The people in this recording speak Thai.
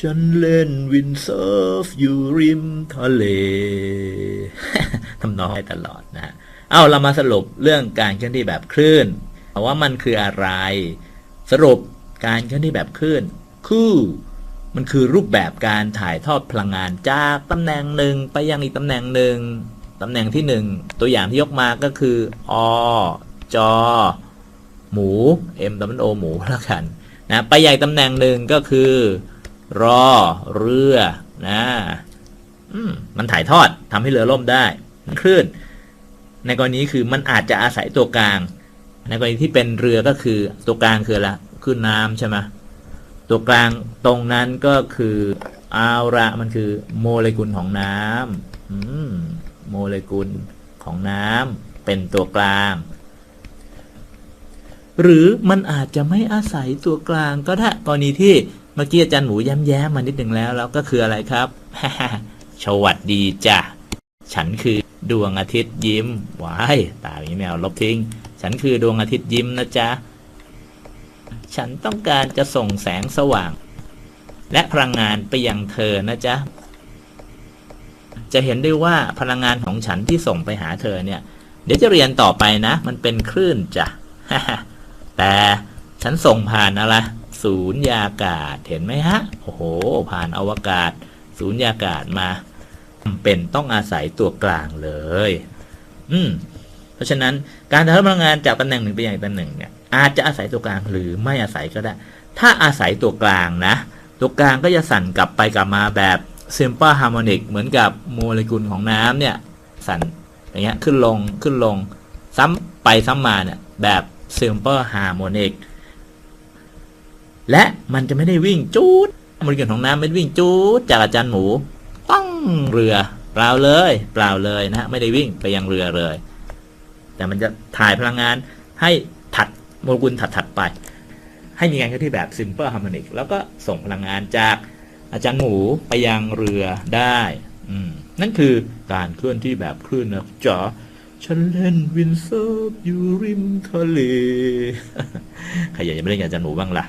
ฉันเล่นวินเซิร์ฟอยู่ริมทะเลทำนองได้ตลอดนะฮะเอาเรามาสรุปเรื่องการเคลื่อนที่แบบคลื่นว่ามันคืออะไร สรุปการเคลื่อนที่แบบคลื่นคือมันคือรูปแบบการถ่ายทอดพลังงานจากตำแหน่งหนึ่งไปยังอีกตำแหน่งหนึ่งตำแหน่งที่หนึ่งตัวอย่างที่ยกมาก็คืออจอหมู M W O หมูแล้วกันนะไปใหญ่ตำแหน่งหนึ่งก็คือ รอเรือนะอมมันถ่ายทอดทำให้เรือล่มได้คลื่น ในกรณีคือมันอาจจะอาศัยตัวกลาง ในกรณีที่เป็นเรือก็คือตัวกลางคืออะไรคือน้ำใช่ไหมตัวกลางตรงนั้นก็คืออาละมันคือโมเลกุลของน้ำอืมโมเลกุลของน้ำเป็นตัวกลาง หรือมันอาจจะไม่อาศัยตัวกลางก็ได้กรณีที่ เมื่อกี้อาจารย์หมูย้ำแย้มมานิดหนึ่งแล้วแล้วก็คืออะไรครับสวัสดีจ้ะฉันคือดวงอาทิตย์ยิ้มวายตาอย่างนี้ไม่เอาลบทิ้ง ฉันคือดวงอาทิตย์ยิ้มนะจ๊ะ ฉันต้องการจะส่งแสงสว่าง และพลังงานไปยังเธอนะจ๊ะ จะเห็นได้ว่าพลังงานของฉันที่ส่งไปหาเธอเนี่ย เดี๋ยวจะเรียนต่อไปนะ มันเป็นคลื่นจ้ะแต่ฉันส่งผ่านอะไร ศูนยากาศ เห็นไหมฮะ โอ้โห ผ่านอวกาศ ศูนยากาศมาจำเป็นต้องอาศัยตัวกลางเลย อืม เพราะฉะนั้นการถ่ายทอดพลังงานจากตำแหน่งหนึ่งไปยังตำแหน่งเนี่ยอาจจะอาศัยตัวกลางหรือไม่อาศัยก็ได้ ถ้าอาศัยตัวกลางนะ ตัวกลางก็จะสั่นกลับไปกลับมาแบบ simple harmonic เหมือนกับโมเลกุลของน้ำเนี่ย สั่นอย่างเงี้ยขึ้นลงขึ้นลง ซ้ำไปซ้ำมาเนี่ยแบบ simple harmonic และมันจะไม่ได้วิ่งจูดโมเลกุลของน้ำไม่ได้วิ่งจูดจากอาจารย์หมูต้องเรือเปล่าเลยเปล่าเลยนะฮะไม่ได้วิ่งไปยังเรือเลย แต่มันจะถ่ายพลังงานให้ถัดโมเลกุลถัดๆไป ให้มีการเคลื่อนที่แบบ simple harmonic แล้วก็ส่งพลังงานจากอาจารย์หมูไปยังเรือได้อืนั่นคือการเคลื่อนที่แบบคลื่นนะจ๋าฉันเล่นวินเซิร์ฟอยู่ริมทะเล ใครอยากจะไปเล่นกับอาจารย์หมูบ้างล่ะ